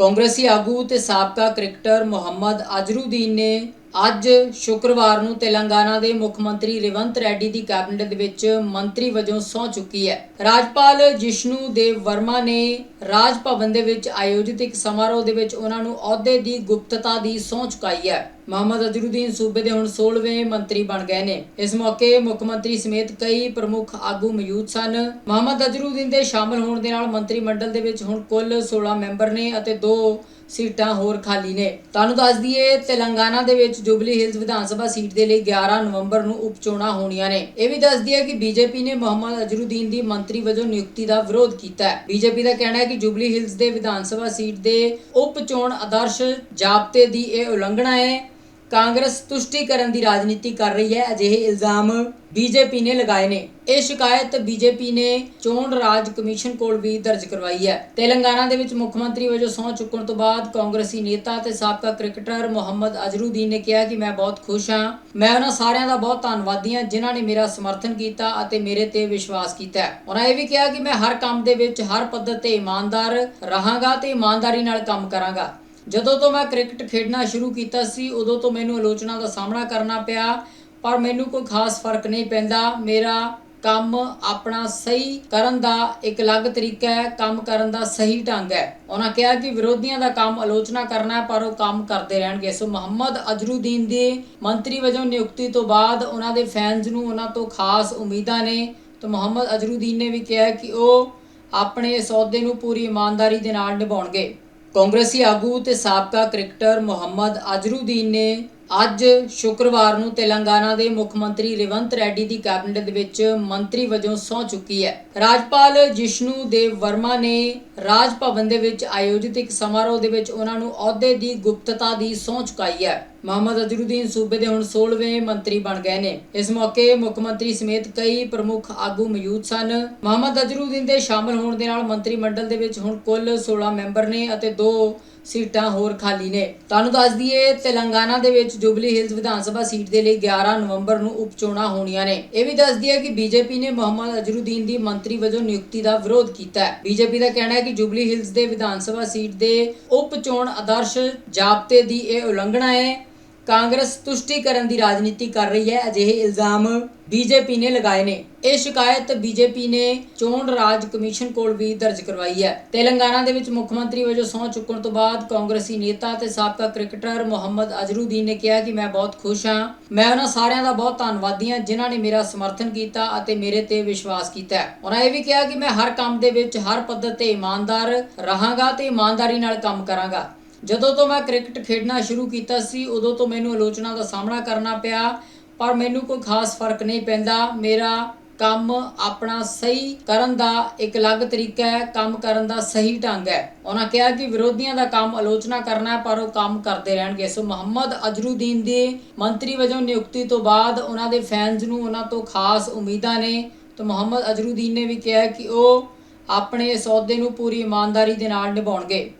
ਕਾਂਗਰਸੀ ਆਗੂ ਤੇ ਸਾਬਕਾ ਕ੍ਰਿਕਟਰ ਮੁਹੰਮਦ ਅਜ਼ਰੁਦੀਨ ਨੇ ਅੱਜ ਸ਼ੁੱਕਰਵਾਰ ਨੂੰ ਤੇਲੰਗਾਨਾ ਦੇ ਮੁੱਖ ਮੰਤਰੀ ਰੇਵੰਤ ਰੈਡੀ ਦੀ ਕੈਬਨਿਟ ਦੇ ਵਿੱਚ ਮੰਤਰੀ ਵਜੋਂ ਸਹੁੰ ਚੁੱਕੀ ਹੈ। ਰਾਜਪਾਲ ਜਿਸ਼ਨੂ ਦੇਵ ਵਰਮਾ ਨੇ ਰਾਜ ਭਵਨ ਦੇ ਵਿੱਚ ਆਯੋਜਿਤ ਇੱਕ ਸਮਾਰੋਹ ਦੇ ਵਿੱਚ ਉਹਨਾਂ ਨੂੰ ਅਹੁਦੇ ਦੀ ਗੁਪਤਤਾ ਦੀ ਸਹੁੰ ਚੁਕਾਈ ਹੈ। ਮੁਹੰਮਦ ਅਜ਼ਰੂਦੀਨ ਸੂਬੇ ਦੇ ਹੁਣ 16ਵੇਂ ਮੰਤਰੀ ਬਣ ਗਏ ਨੇ। ਇਸ ਮੌਕੇ ਮੁੱਖ ਮੰਤਰੀ ਸਮੇਤ ਕਈ ਪ੍ਰਮੁੱਖ ਆਗੂ ਮੌਜੂਦ ਸਨ। ਮੁਹੰਮਦ ਅਜ਼ਰੂਦੀਨ ਦੇ ਸ਼ਾਮਲ ਹੋਣ ਦੇ ਨਾਲ ਮੰਤਰੀ ਮੰਡਲ ਦੇ ਵਿੱਚ ਹੁਣ ਕੁੱਲ 16 ਮੈਂਬਰ ਨੇ ਅਤੇ ਦੋ ਸੀਟਾਂ ਹੋਰ ਖਾਲੀ ਨੇ। ਤੁਹਾਨੂੰ ਦੱਸ ਦਈਏ, ਤੇਲੰਗਾਨਾ ਦੇ ਵਿੱਚ jubilee Hills Vidhan Sabha seat ਦੇ ਲਈ 11 ਨਵੰਬਰ ਨੂੰ ਉਪਚੋਣਾਂ ਹੋਣੀਆਂ ਨੇ। ਇਹ ਵੀ ਦੱਸ ਦਈਏ ਕਿ ਬੀਜੇਪੀ ਨੇ ਮੁਹੰਮਦ ਅਜ਼ਰੂਦੀਨ ਦੀ ਮੰਤਰੀ ਵਜੋਂ ਨਿਯੁਕਤੀ ਦਾ ਵਿਰੋਧ ਕੀਤਾ ਹੈ। ਬੀਜੇਪੀ ਦਾ ਕਹਿਣਾ ਹੈ ਕਿ ਜੁਬਲੀ ਹਿਲਸ ਦੇ ਵਿਧਾਨ ਸਭਾ ਸੀਟ ਦੇ ਉਪਚੋਣ ਆਦਰਸ਼ ਜਾਬਤੇ ਦੀ ਇਹ ਉਲੰਘਣਾ ਹੈ। ਕਾਂਗਰਸ ਤੁਸ਼ਟੀਕਰਨ ਦੀ ਰਾਜਨੀਤੀ ਕਰ ਰਹੀ ਹੈ। ਅਜਿਹੇ ਇਲਜ਼ਾਮ ਬੀਜੇਪੀ ਨੇ ਲਗਾਏ ਨੇ। ਇਹ ਸ਼ਿਕਾਇਤ ਬੀਜੇਪੀ ਨੇ ਚੋਣ ਰਾਜ ਕਮਿਸ਼ਨ ਕੋਲ ਵੀ ਦਰਜ ਕਰਵਾਈ ਹੈ। ਤੇਲੰਗਾਨਾ ਦੇ ਵਿੱਚ ਮੁੱਖ ਮੰਤਰੀ ਵਜੋਂ ਸਹੁੰ ਚੁੱਕਣ ਤੋਂ ਬਾਅਦ ਕਾਂਗਰਸੀ ਨੇਤਾ ਤੇ ਸਾਬਕਾ ਕ੍ਰਿਕਟਰ ਮੁਹੰਮਦ ਅਜ਼ਰੂਦੀਨ ਨੇ ਕਿਹਾ ਕਿ ਮੈਂ ਬਹੁਤ ਖੁਸ਼ ਹਾਂ। ਮੈਂ ਉਹਨਾਂ ਸਾਰਿਆਂ ਦਾ ਬਹੁਤ ਧੰਨਵਾਦੀ ਹਾਂ ਜਿਨ੍ਹਾਂ ਨੇ ਮੇਰਾ ਸਮਰਥਨ ਕੀਤਾ ਅਤੇ ਮੇਰੇ ਤੇ ਵਿਸ਼ਵਾਸ ਕੀਤਾ ਉਹਨਾਂ ਇਹ ਵੀ ਕਿਹਾ ਕਿ ਮੈਂ ਹਰ ਕੰਮ ਦੇ ਵਿੱਚ, ਹਰ ਪੱਧਰ ਤੇ ਇਮਾਨਦਾਰ ਰਹਾਂਗਾ ਤੇ ਇਮਾਨਦਾਰੀ ਨਾਲ ਕੰਮ ਕਰਾਂਗਾ। ਜਦੋਂ ਤੋਂ ਮੈਂ ਕ੍ਰਿਕਟ ਖੇਡਣਾ ਸ਼ੁਰੂ ਕੀਤਾ ਸੀ, ਉਦੋਂ ਤੋਂ ਮੈਨੂੰ ਆਲੋਚਨਾ ਦਾ ਸਾਹਮਣਾ ਕਰਨਾ ਪਿਆ, ਪਰ ਮੈਨੂੰ ਕੋਈ ਖਾਸ ਫ਼ਰਕ ਨਹੀਂ ਪੈਂਦਾ। ਮੇਰਾ ਕੰਮ ਆਪਣਾ ਸਹੀ ਕਰਨ ਦਾ ਇੱਕ ਅਲੱਗ ਤਰੀਕਾ ਹੈ, ਕੰਮ ਕਰਨ ਦਾ ਸਹੀ ਢੰਗ ਹੈ। ਉਹਨਾਂ ਕਿਹਾ ਕਿ ਵਿਰੋਧੀਆਂ ਦਾ ਕੰਮ ਆਲੋਚਨਾ ਕਰਨਾ ਪਰ ਉਹ ਕੰਮ ਕਰਦੇ ਰਹਿਣਗੇ। ਸੋ ਮੁਹੰਮਦ ਅਜ਼ਰੂਦੀਨ ਦੇ ਮੰਤਰੀ ਵਜੋਂ ਨਿਯੁਕਤੀ ਤੋਂ ਬਾਅਦ ਉਹਨਾਂ ਦੇ ਫੈਨਸ ਨੂੰ ਉਹਨਾਂ ਤੋਂ ਖਾਸ ਉਮੀਦਾਂ ਨੇ। ਤਾਂ ਮੁਹੰਮਦ ਅਜ਼ਰੂਦੀਨ ਨੇ ਵੀ ਕਿਹਾ ਕਿ ਉਹ ਆਪਣੇ ਸੌਦੇ ਨੂੰ ਪੂਰੀ ਇਮਾਨਦਾਰੀ ਦੇ ਨਾਲ ਨਿਭਾਉਣਗੇ। ਕਾਂਗਰਸੀ ਆਗੂ ਤੇ ਸਾਬਕਾ ਕ੍ਰਿਕਟਰ ਮੁਹੰਮਦ ਅਜ਼ਰੂਦੀਨ ਨੇ ਅੱਜ ਸ਼ੁੱਕਰਵਾਰ ਨੂੰ ਤੇਲੰਗਾਨਾ ਦੇ ਮੁੱਖ ਮੰਤਰੀ ਰੇਵੰਤ ਰੈਡੀ ਦੀ ਕੈਬਨਿਟ ਦੇ ਵਿੱਚ ਮੰਤਰੀ ਵਜੋਂ ਸਹੁੰ ਚੁੱਕੀ ਹੈ। ਰਾਜਪਾਲ ਜਿਸ਼ਨੂ ਦੇਵ ਵਰਮਾ ਨੇ ਰਾਜ ਭਵਨ ਦੇ ਵਿੱਚ ਆਯੋਜਿਤ ਇੱਕ ਸਮਾਰੋਹ ਦੇ ਵਿੱਚ ਉਹਨਾਂ ਨੂੰ ਅਹੁਦੇ ਦੀ ਗੁਪਤਤਾ ਦੀ ਸਹੁੰ ਚੁਕਾਈ ਹੈ। ਮੁਹੰਮਦ ਅਜ਼ਰੂਦੀਨ ਸੂਬੇ ਦੇ ਹੁਣ 16ਵੇਂ ਮੰਤਰੀ ਬਣ ਗਏ ਨੇ। ਇਸ ਮੌਕੇ ਮੁੱਖ ਮੰਤਰੀ ਸਮੇਤ ਕਈ ਪ੍ਰਮੁੱਖ ਆਗੂ ਮੌਜੂਦ ਸਨ। ਮੁਹੰਮਦ ਅਜ਼ਰੂਦੀਨ ਦੇ ਸ਼ਾਮਲ ਹੋਣ ਦੇ ਨਾਲ ਮੰਤਰੀ ਮੰਡਲ ਦੇ ਵਿੱਚ ਹੁਣ ਕੁੱਲ 16 ਮੈਂਬਰ ਨੇ ਅਤੇ ਦੋ ਸੀਟਾਂ ਹੋਰ ਖਾਲੀ ਨੇ। ਤੁਹਾਨੂੰ ਦੱਸ ਦਈਏ, ਤੇਲੰਗਾਨਾ ਦੇ ਵਿੱਚ jubilee Hills Vidhan Sabha seat ਦੇ ਲਈ 11 ਨਵੰਬਰ ਨੂੰ ਉਪਚੋਣਾਂ ਹੋਣੀਆਂ ਨੇ। ਇਹ ਵੀ ਦੱਸ ਦਈਏ ਕਿ ਬੀਜੇਪੀ ਨੇ ਮੁਹੰਮਦ ਅਜ਼ਰੂਦੀਨ ਦੀ ਮੰਤਰੀ ਵਜੋਂ ਨਿਯੁਕਤੀ ਦਾ ਵਿਰੋਧ ਕੀਤਾ ਹੈ। ਬੀਜੇਪੀ ਦਾ ਕਹਿਣਾ ਹੈ ਕਿ ਜੁਬਲੀ ਹਿਲਸ ਦੇ ਵਿਧਾਨ ਸਭਾ ਸੀਟ ਦੇ ਉਪਚੋਣ ਆਦਰਸ਼ ਜਾਬਤੇ ਦੀ ਇਹ ਉਲੰਘਣਾ ਹੈ। ਕਾਂਗਰਸ ਤੁਸ਼ਟੀਕਰਨ ਦੀ ਰਾਜਨੀਤੀ ਕਰ ਰਹੀ ਹੈ। ਅਜਿਹੇ ਇਲਜ਼ਾਮ ਬੀਜੇਪੀ ਨੇ ਲਗਾਏ ਨੇ। ਇਹ ਸ਼ਿਕਾਇਤ ਬੀਜੇਪੀ ਨੇ ਚੋਣ ਰਾਜ ਕਮਿਸ਼ਨ ਕੋਲ ਵੀ ਦਰਜ ਕਰਵਾਈ ਹੈ। ਤੇਲੰਗਾਨਾ ਦੇ ਵਿੱਚ ਮੁੱਖ ਮੰਤਰੀ ਵਜੋਂ ਸਹੁੰ ਚੁੱਕਣ ਤੋਂ ਬਾਅਦ ਕਾਂਗਰਸੀ ਨੇਤਾ ਤੇ ਸਾਬਕਾ ਕ੍ਰਿਕਟਰ ਮੁਹੰਮਦ ਅਜ਼ਰੂਦੀਨ ਨੇ ਕਿਹਾ ਕਿ ਮੈਂ ਬਹੁਤ ਖੁਸ਼ ਹਾਂ। ਮੈਂ ਉਹਨਾਂ ਸਾਰਿਆਂ ਦਾ ਬਹੁਤ ਧੰਨਵਾਦੀ ਹਾਂ ਜਿਨ੍ਹਾਂ ਨੇ ਮੇਰਾ ਸਮਰਥਨ ਕੀਤਾ ਅਤੇ ਮੇਰੇ ਤੇ ਵਿਸ਼ਵਾਸ ਕੀਤਾ ਉਹਨਾਂ ਇਹ ਵੀ ਕਿਹਾ ਕਿ ਮੈਂ ਹਰ ਕੰਮ ਦੇ ਵਿੱਚ, ਹਰ ਪੱਧਰ ਤੇ ਇਮਾਨਦਾਰ ਰਹਾਂਗਾ ਤੇ ਇਮਾਨਦਾਰੀ ਨਾਲ ਕੰਮ ਕਰਾਂਗਾ। ਜਦੋਂ ਤੋਂ ਮੈਂ ਕ੍ਰਿਕਟ ਖੇਡਣਾ ਸ਼ੁਰੂ ਕੀਤਾ ਸੀ, ਉਦੋਂ ਤੋਂ ਮੈਨੂੰ ਆਲੋਚਨਾ ਦਾ ਸਾਹਮਣਾ ਕਰਨਾ ਪਿਆ, ਪਰ ਮੈਨੂੰ ਕੋਈ ਖਾਸ ਫ਼ਰਕ ਨਹੀਂ ਪੈਂਦਾ। ਮੇਰਾ ਕੰਮ ਆਪਣਾ ਸਹੀ ਕਰਨ ਦਾ ਇੱਕ ਅਲੱਗ ਤਰੀਕਾ ਹੈ, ਕੰਮ ਕਰਨ ਦਾ ਸਹੀ ਢੰਗ ਹੈ। ਉਹਨਾਂ ਕਿਹਾ ਕਿ ਵਿਰੋਧੀਆਂ ਦਾ ਕੰਮ ਆਲੋਚਨਾ ਕਰਨਾ ਪਰ ਉਹ ਕੰਮ ਕਰਦੇ ਰਹਿਣਗੇ। ਸੋ ਮੁਹੰਮਦ ਅਜ਼ਰੂਦੀਨ ਦੇ ਮੰਤਰੀ ਵਜੋਂ ਨਿਯੁਕਤੀ ਤੋਂ ਬਾਅਦ ਉਹਨਾਂ ਦੇ ਫੈਨਸ ਨੂੰ ਉਹਨਾਂ ਤੋਂ ਖਾਸ ਉਮੀਦਾਂ ਨੇ। ਤਾਂ ਮੁਹੰਮਦ ਅਜ਼ਰੂਦੀਨ ਨੇ ਵੀ ਕਿਹਾ ਕਿ ਉਹ ਆਪਣੇ ਇਸ ਅਹੁਦੇ ਨੂੰ ਪੂਰੀ ਇਮਾਨਦਾਰੀ ਦੇ ਨਾਲ ਨਿਭਾਉਣਗੇ।